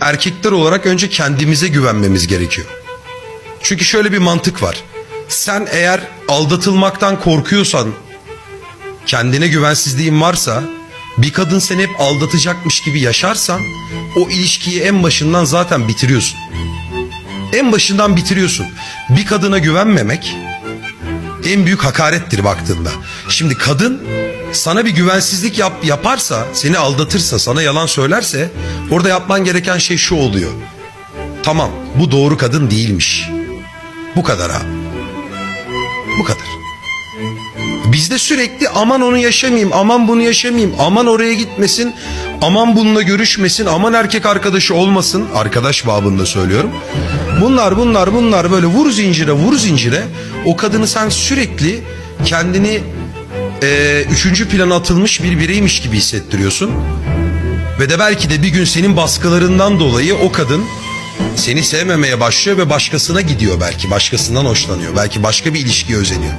erkekler olarak önce kendimize güvenmemiz gerekiyor. Çünkü şöyle bir mantık var. Sen eğer aldatılmaktan korkuyorsan, kendine güvensizliğin varsa, bir kadın seni hep aldatacakmış gibi yaşarsan, o ilişkiyi en başından zaten bitiriyorsun. En başından bitiriyorsun. Bir kadına güvenmemek en büyük hakarettir baktığında. Şimdi kadın sana bir güvensizlik yap, yaparsa, seni aldatırsa, sana yalan söylerse orada yapman gereken şey şu oluyor. Tamam bu doğru kadın değilmiş. Bu kadar abi. Bu kadar. Bizde sürekli aman onu yaşamayayım, aman bunu yaşamayayım, aman oraya gitmesin, aman bununla görüşmesin, aman erkek arkadaşı olmasın. Arkadaş babında söylüyorum. Bunlar bunlar bunlar böyle vur zincire vur zincire o kadını sen sürekli kendini e, üçüncü plana atılmış bir bireymiş gibi hissettiriyorsun. Ve de belki de bir gün senin baskılarından dolayı o kadın seni sevmemeye başlıyor ve başkasına gidiyor belki. Başkasından hoşlanıyor. Belki başka bir ilişkiye özeniyor.